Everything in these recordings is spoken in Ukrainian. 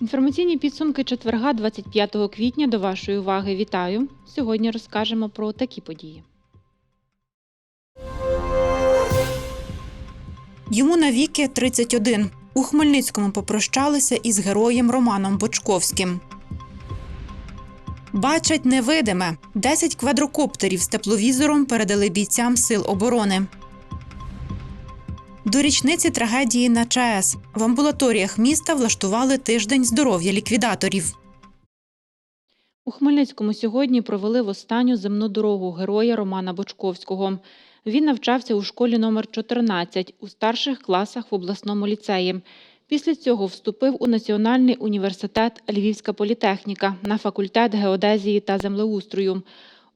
Інформаційні підсумки четверга, 25 квітня. До вашої уваги вітаю. Сьогодні розкажемо про такі події. Йому навіки 31. У Хмельницькому попрощалися із героєм Романом Бочковським. Бачать невидиме. 10 квадрокоптерів з тепловізором передали бійцям Сил оборони. До річниці трагедії на ЧАЕС в амбулаторіях міста влаштували тиждень здоров'я ліквідаторів. У Хмельницькому сьогодні провели в останню земну дорогу героя Романа Бочковського. Він навчався у школі номер 14 у старших класах в обласному ліцеї. Після цього вступив у Національний університет Львівська політехніка на факультет геодезії та землеустрою.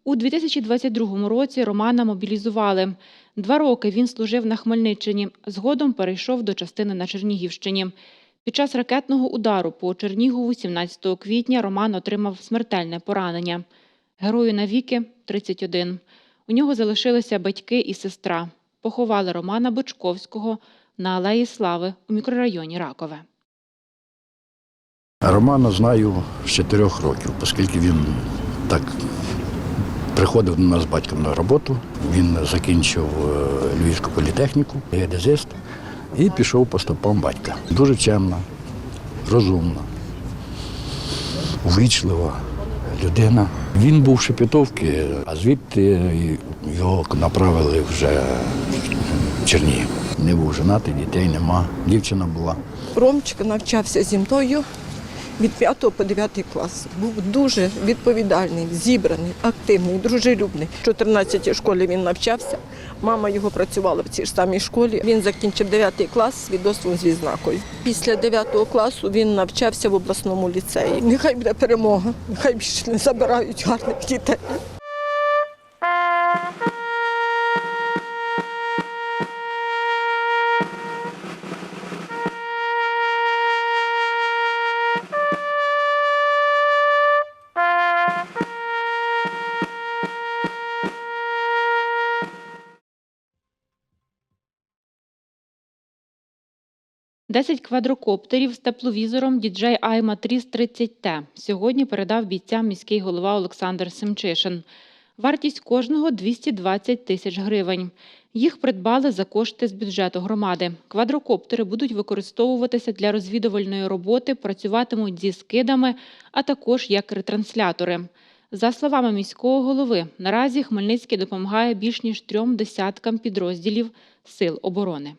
У 2022 році Романа мобілізували. Два роки він служив на Хмельниччині, згодом перейшов до частини на Чернігівщині. Під час ракетного удару по Чернігову 17 квітня Роман отримав смертельне поранення. Герою навіки 31. У нього залишилися батьки і сестра. Поховали Романа Бочковського на Алеї Слави у мікрорайоні Ракове. Романа знаю з чотирьох років, оскільки він так приходив до нас з батьком на роботу. Він закінчив е, Львівську політехніку, геодезист, і пішов по стопам батька. Дуже чемна, розумна, увічлива людина. Він був в а звідти його направили вже в Чернігів. Не був женатий, дітей нема. Дівчина була. Ромчик навчався зі мною від 5 по 9 клас. Був дуже відповідальний, зібраний, активний, дружелюбний. В 14 школі він навчався. Мама його працювала в цій ж самій школі. Він закінчив 9 клас з свідоцтвом з відзнакою. Після 9 класу він навчався в обласному ліцеї. Нехай буде перемога, нехай більше не забирають гарних дітей. Десять квадрокоптерів з тепловізором DJI iMatrice 30T сьогодні передав бійцям міський голова Олександр Семчишин. Вартість кожного 220 тисяч гривень. Їх придбали за кошти з бюджету громади. Квадрокоптери будуть використовуватися для розвідувальної роботи, працюватимуть зі скидами, а також як ретранслятори. За словами міського голови, наразі Хмельницький допомагає більш ніж трьом десяткам підрозділів Сил оборони.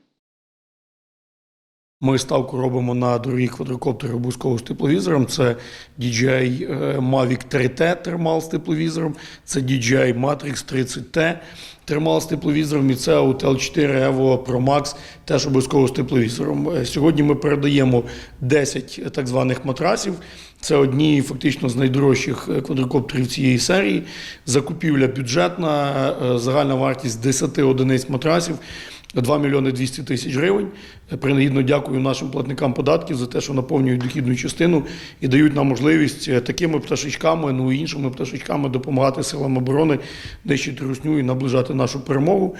Ми ставку робимо на дорогі квадрокоптери обов'язково з тепловізором. Це DJI е, Mavic 3T термал з тепловізором, це DJI Matrix 30T термал з тепловізором і це Autel 4 Evo Pro Max теж обов'язково з тепловізором. Е, Сьогодні ми передаємо 10 так званих матрасів. Це одні фактично з найдорожчих е, квадрокоптерів цієї серії. Закупівля бюджетна, загальна вартість 10 одиниць матрасів. 2 мільйони 200 тисяч гривень. Принагідно дякую нашим платникам податків за те, що наповнюють дохідну частину і дають нам можливість е, такими пташечками, ну і іншими пташечками допомагати силам оборони нищити русню і наближати нашу перемогу.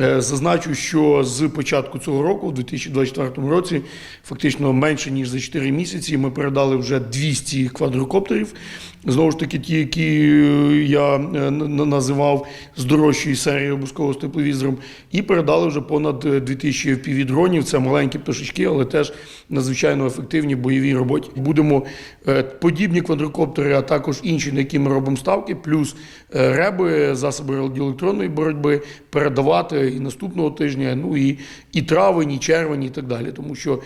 Е, Зазначу, що з початку цього року, в 2024 році, фактично менше ніж за 4 місяці, ми передали вже 200 квадрокоптерів. Знову ж таки, ті, які е, я називав з дорожчої серії обов'язково з тепловізором, і передали вже понад е, 2000 FPV-дронів. Це маленькі пташечки, але теж надзвичайно ефективні бойовій роботі. Будемо е, подібні квадрокоптери, а також інші, на які ми робимо ставки, плюс е, реби, засоби радіоелектронної боротьби передавати і наступного тижня, ну і, і травень, і червень, і так далі. Тому що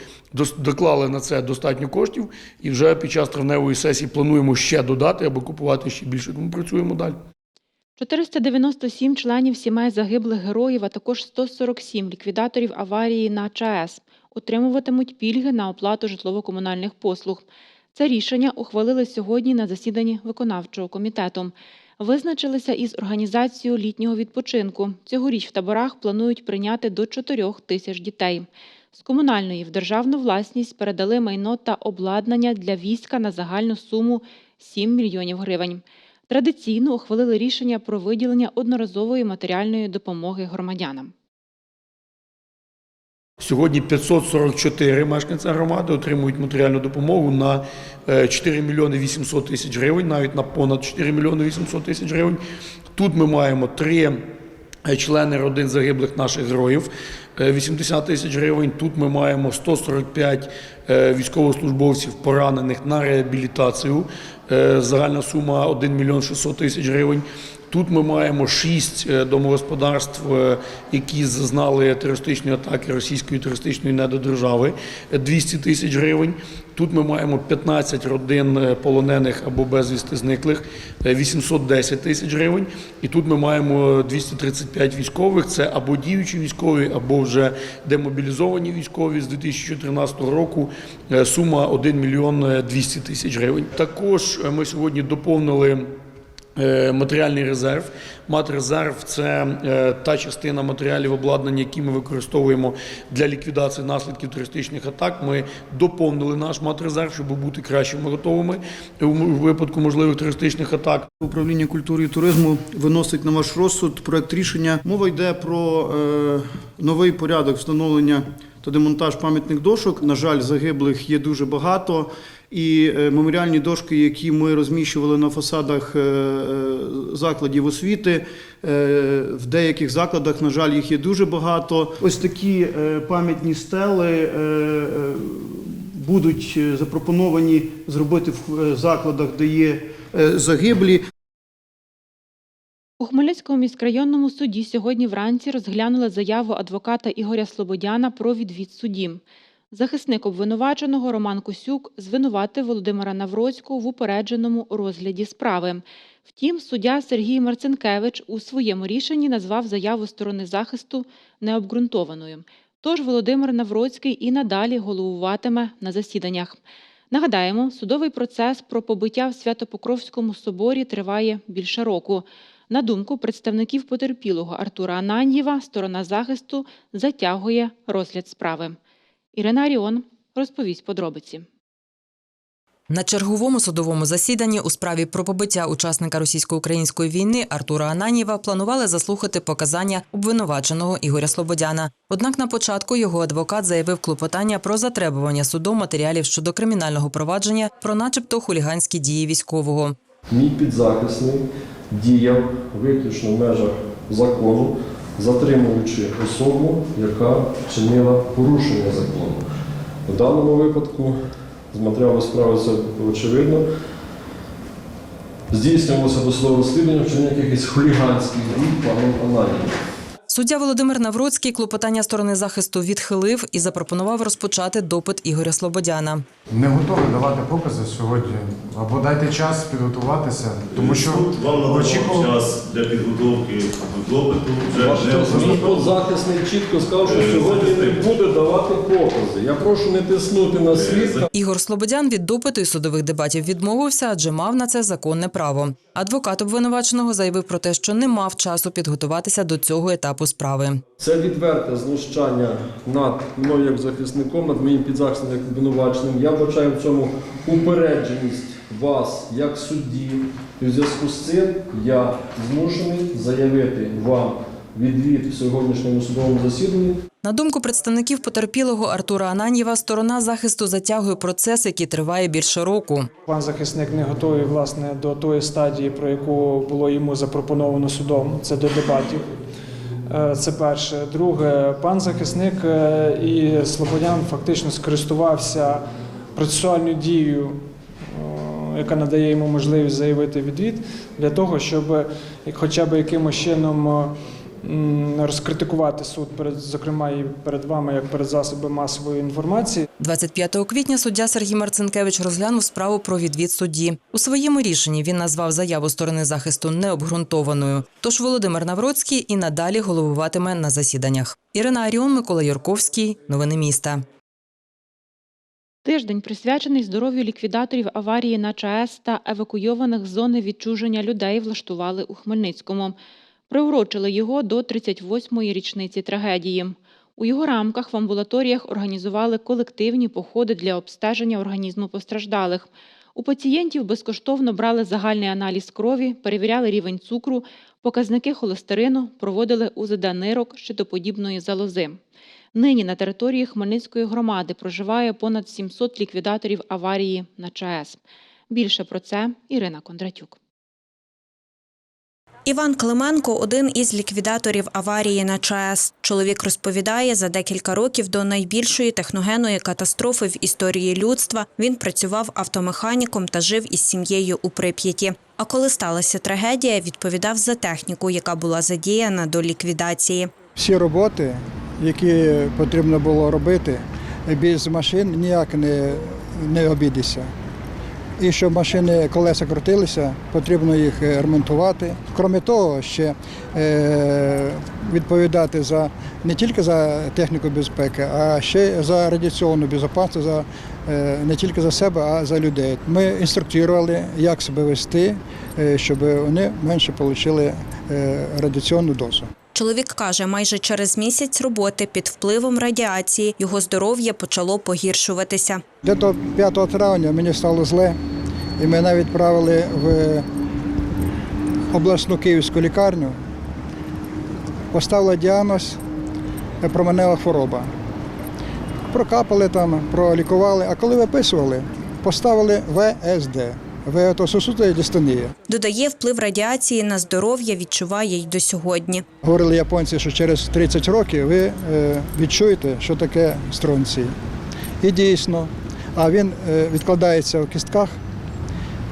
доклали на це достатньо коштів, і вже під час травневої сесії плануємо ще додати, аби купувати ще більше. Тому працюємо далі. 497 членів сімей загиблих героїв, а також 147 ліквідаторів аварії на ЧАЕС отримуватимуть пільги на оплату житлово-комунальних послуг. Це рішення ухвалили сьогодні на засіданні виконавчого комітету. Визначилися із організацією літнього відпочинку. Цьогоріч в таборах планують прийняти до 4 тисяч дітей. З комунальної в державну власність передали майно та обладнання для війська на загальну суму 7 мільйонів гривень. Традиційно ухвалили рішення про виділення одноразової матеріальної допомоги громадянам. Сьогодні 544 мешканця громади отримують матеріальну допомогу на е, 4 мільйони 800 тисяч гривень, навіть на понад 4 мільйони 800 тисяч гривень. Тут ми маємо три е, члени родин загиблих наших героїв. е, 80 тисяч гривень. Тут ми маємо 145 е, військовослужбовців поранених на реабілітацію. Е, Загальна сума 1 мільйон 600 тисяч гривень. Тут ми маємо шість е, домогосподарств, е, які зазнали терористичної атаки російської терористичної недодержави, е, 200 тисяч гривень. Тут ми маємо 15 родин е, полонених або безвісти зниклих, е, 810 тисяч гривень. І тут ми маємо 235 військових. Це або діючі військові, або вже демобілізовані військові з 2014 року. Е, Сума 1 мільйон е, 200 тисяч гривень. Також е, ми сьогодні доповнили. Е, Матеріальний резерв. Матрезерв це е, та частина матеріалів обладнання, які ми використовуємо для ліквідації наслідків терористичних атак. Ми доповнили наш матрезерв, щоб бути кращими готовими у випадку можливих терористичних атак. Управління культури і туризму виносить на ваш розсуд проект рішення. Мова йде про е, новий порядок встановлення та демонтаж пам'ятних дошок. На жаль, загиблих є дуже багато. І е, меморіальні дошки, які ми розміщували на фасадах е, е, закладів освіти, в деяких закладах, на жаль, їх є дуже багато. Ось такі пам'ятні стели будуть запропоновані зробити в закладах, де є загиблі. У Хмельницькому міськрайонному суді сьогодні вранці розглянули заяву адвоката Ігоря Слободяна про відвід судді. Захисник обвинуваченого Роман Косюк звинуватив Володимира Навроцького в упередженому розгляді справи. Втім, суддя Сергій Марцинкевич у своєму рішенні назвав заяву сторони захисту необґрунтованою. Тож Володимир Навроцький і надалі головуватиме на засіданнях. Нагадаємо, судовий процес про побиття в Свято-Покровському соборі триває більше року. На думку представників потерпілого Артура Ананьєва, сторона захисту затягує розгляд справи. Ірина Аріон розповість подробиці. На черговому судовому засіданні у справі про побиття учасника російсько-української війни Артура Ананєва планували заслухати показання обвинуваченого Ігоря Слободяна. Однак на початку його адвокат заявив клопотання про затребування судом матеріалів щодо кримінального провадження про, начебто, хуліганські дії військового. Мій підзахисний діяв виключно в межах закону, затримуючи особу, яка чинила порушення закону. У даному випадку з матеріалу справи це очевидно. Здійснювалося досудове розслідування вчинення якихось хуліганських дій паном Ананівим. Суддя Володимир Навроцький клопотання сторони захисту відхилив і запропонував розпочати допит Ігоря Слободяна. Не готові давати покази сьогодні. Або дайте час підготуватися, тому що вам надавав очікував- час для підготовки до допиту. Вже Ваш не мій особисто. чітко сказав, що Е, сьогодні не буде давати покази. Я прошу не тиснути на свідка. Ігор Слободян від допиту і судових дебатів відмовився, адже мав на це законне право. Адвокат обвинуваченого заявив про те, що не мав часу підготуватися до цього етапу справи. Це відверте знущання над мною як захисником, над моїм підзахисним як обвинуваченим. Я бачаю в цьому упередженість вас як судді. І в зв'язку з цим я змушений заявити вам відвід в сьогоднішньому судовому засіданні. На думку представників потерпілого Артура Ананьєва, сторона захисту затягує процес, який триває більше року. Пан захисник не готовий власне до тої стадії, про яку було йому запропоновано судом. Це до дебатів. Е, Це перше. Друге, пан захисник е, і Слободян фактично скористувався процесуальною дією, яка надає йому можливість заявити відвід для того, щоб хоча б якимось чином розкритикувати суд перед, зокрема, і перед вами, як перед засобами масової інформації. 25 квітня суддя Сергій Марцинкевич розглянув справу про відвід судді. У своєму рішенні він назвав заяву сторони захисту необґрунтованою. Тож Володимир Навроцький і надалі головуватиме на засіданнях. Ірина Аріон, Микола Юрковський. Новини міста. Тиждень присвячений здоров'ю ліквідаторів аварії на ЧАЕС та евакуйованих з зони відчуження людей влаштували у Хмельницькому. Приурочили його до 38-ї річниці трагедії. У його рамках в амбулаторіях організували колективні походи для обстеження організму постраждалих. У пацієнтів безкоштовно брали загальний аналіз крові, перевіряли рівень цукру, показники холестерину, проводили УЗД нирок, щитоподібної залози. Нині на території Хмельницької громади проживає понад 700 ліквідаторів аварії на ЧАЕС. Більше про це Ірина Кондратюк. Іван Клименко один із ліквідаторів аварії на ЧАЕС. Чоловік розповідає, за декілька років до найбільшої техногенної катастрофи в історії людства він працював автомеханіком та жив із сім'єю у Прип'яті. А коли сталася трагедія, відповідав за техніку, яка була задіяна до ліквідації. Всі роботи, які потрібно було робити, без машин ніяк не, не обійдеться. І щоб машини колеса крутилися, потрібно їх е, ремонтувати. Крім того, ще е, відповідати за не тільки за техніку безпеки, а ще за радіаційну безпеку, за е, не тільки за себе, а за людей. Ми інструктували, як себе вести, щоб вони менше отримали радіаційну дозу. Чоловік каже, майже через місяць роботи під впливом радіації його здоров'я почало погіршуватися. Дето 5 травня мені стало зле, і мене відправили в обласну київську лікарню. Поставили діагноз променева хвороба. Прокапали там, пролікували, а коли виписували, поставили ВСД. Веотосусутая дистонія. Додає, вплив радіації на здоров'я відчуває й до сьогодні. Говорили японці, що через 30 років ви е, відчуєте, що таке стронцій. І дійсно, а він е, відкладається в кістках,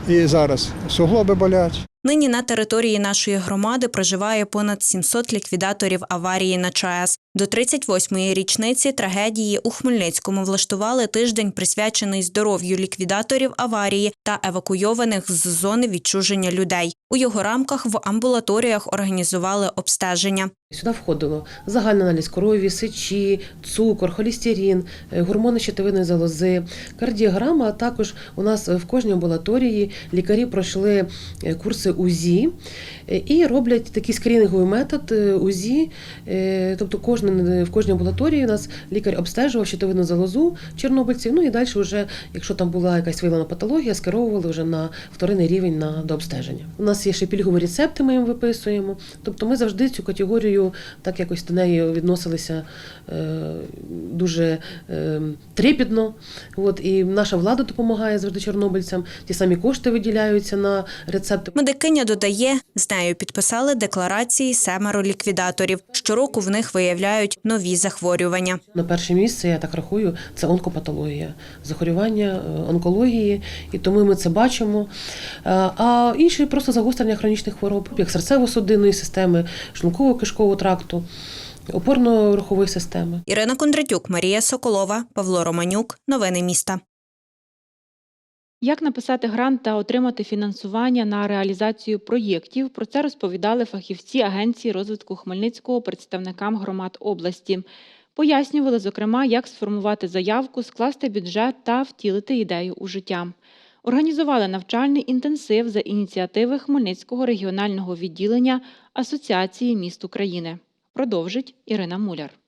і зараз суглоби болять. Нині на території нашої громади проживає понад 700 ліквідаторів аварії на ЧАЕС. До 38-ї річниці трагедії у Хмельницькому влаштували тиждень, присвячений здоров'ю ліквідаторів аварії та евакуйованих з зони відчуження людей. У його рамках в амбулаторіях організували обстеження. Сюди входило загальний аналіз крові, сечі, цукор, холестерин, е, гормони щитовидної залози, кардіограма. А також у нас в кожній амбулаторії лікарі пройшли е, курси УЗІ е, і роблять такий скринінговий метод УЗІ. Тобто в кожній амбулаторії у нас лікар обстежував щитовидну залозу чорнобильців. Ну і далі, вже, якщо там була якась виявлена патологія, скеровували вже на вторинний рівень на до обстеження. У нас є ще пільгові рецепти, ми їм виписуємо. Тобто ми завжди цю категорію так якось до неї відносилися е, дуже е, трепетно. От, і наша влада допомагає завжди чорнобильцям. Ті самі кошти виділяються на рецепти. Медикиня додає, з нею підписали декларації семеро ліквідаторів. Щороку в них виявляють нові захворювання. На перше місце, я так рахую, це онкопатологія, захворювання е, онкології, і тому ми це бачимо. А інші просто загострення хронічних хвороб, як серцево-судинної системи, шлунково-кишкового тракту, опорно-рухової системи. Ірина Кондратюк, Марія Соколова, Павло Романюк. Новини міста. Як написати грант та отримати фінансування на реалізацію проєктів? Про це розповідали фахівці Агенції розвитку Хмельницького представникам громад області. Пояснювали, зокрема, як сформувати заявку, скласти бюджет та втілити ідею у життя. Організували навчальний інтенсив за ініціативи Хмельницького регіонального відділення Асоціації міст України. Продовжить Ірина Муляр.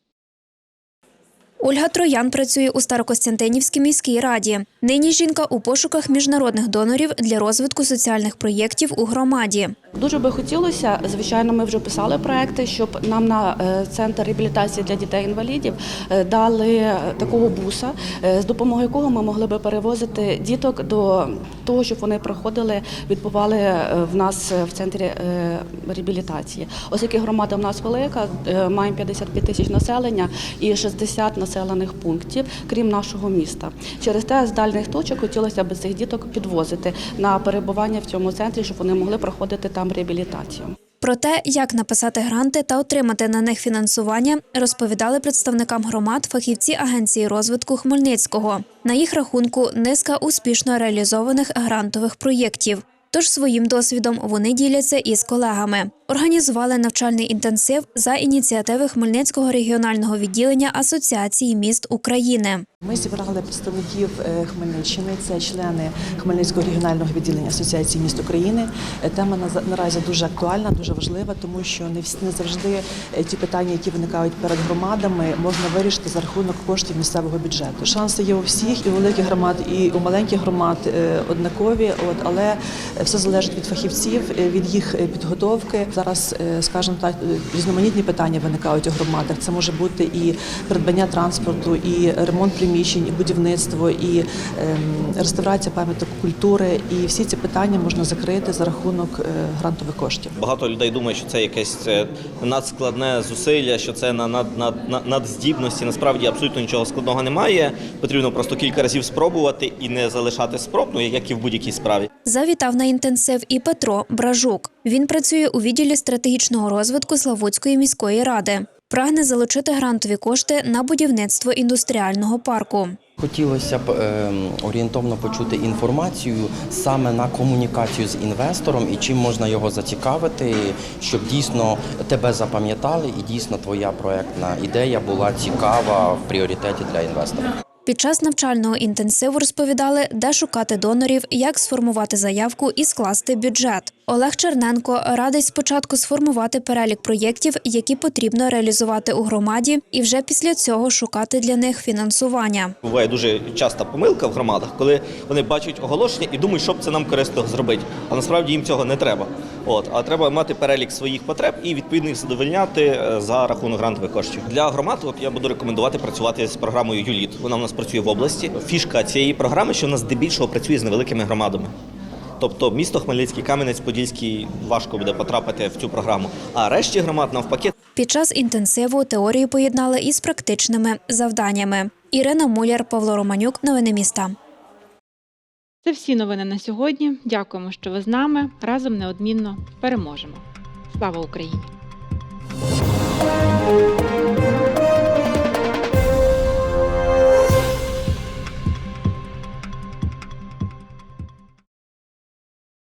Ольга Троян працює у Старокостянтинівській міській раді. Нині жінка у пошуках міжнародних донорів для розвитку соціальних проєктів у громаді. Дуже би хотілося, звичайно, ми вже писали проекти, щоб нам на е, центр реабілітації для дітей-інвалідів е, дали такого буса, е, з допомогою якого ми могли би перевозити діток до того, щоб вони проходили, відбували е, в нас в центрі е, реабілітації. Оскільки громада в нас велика, е, маємо 55 тисяч населення і 60 населених пунктів, крім нашого міста. Через те з дальних точок хотілося б цих діток підвозити на перебування в цьому центрі, щоб вони могли проходити там реабілітацію. Про те, як написати гранти та отримати на них фінансування, розповідали представникам громад фахівці Агенції розвитку Хмельницького. На їх рахунку низка успішно реалізованих грантових проєктів. Тож своїм досвідом вони діляться із колегами. Організували навчальний інтенсив за ініціативи Хмельницького регіонального відділення Асоціації міст України. Ми зібрали представників е, Хмельниччини, це члени Хмельницького регіонального відділення Асоціації міст України. Е, Тема на- наразі дуже актуальна, дуже важлива, тому що не всі не завжди е, ті питання, які виникають перед громадами, можна вирішити за рахунок коштів місцевого бюджету. Шанси є у всіх, і у великих громад, і у маленьких громад однакові. От але все залежить від фахівців, від їх підготовки. Зараз, е, скажімо так, різноманітні питання виникають у громадах. Це може бути і придбання транспорту, і ремонт приміщень, і будівництво, і ем, реставрація пам'яток культури. І всі ці питання можна закрити за рахунок е, грантових коштів. Багато людей думає, що це якесь е, надскладне зусилля, що це на над, над, над, надздібності. Насправді абсолютно нічого складного немає. Потрібно просто кілька разів спробувати і не залишати спроб, ну як і в будь-якій справі. Завітав на інтенсив і Петро Бражук. Він працює у відділі стратегічного розвитку Славутської міської ради. Прагне залучити грантові кошти на будівництво індустріального парку. Хотілося б е, орієнтовно почути інформацію саме на комунікацію з інвестором і чим можна його зацікавити, щоб дійсно тебе запам'ятали і дійсно твоя проектна ідея була цікава в пріоритеті для інвестора. Під час навчального інтенсиву розповідали, де шукати донорів, як сформувати заявку і скласти бюджет. Олег Черненко радить спочатку сформувати перелік проєктів, які потрібно реалізувати у громаді, і вже після цього шукати для них фінансування. Буває дуже часта помилка в громадах, коли вони бачать оголошення і думають, що це нам корисно зробити. А насправді їм цього не треба. От а треба мати перелік своїх потреб і відповідно їх задовольняти е, за рахунок грантових коштів. Для громад от я буду рекомендувати працювати з програмою ЮЛІТ. Вона в нас працює в області. Фішка цієї програми, що в нас здебільшого працює з невеликими громадами. Тобто місто Хмельницький, Кам'янець-Подільський важко буде потрапити в цю програму. А решті громад навпаки Під час інтенсиву теорію поєднали із практичними завданнями. Ірина Муляр, Павло Романюк. Новини міста. Це всі новини на сьогодні. Дякуємо, що ви з нами. Разом неодмінно переможемо. Слава Україні!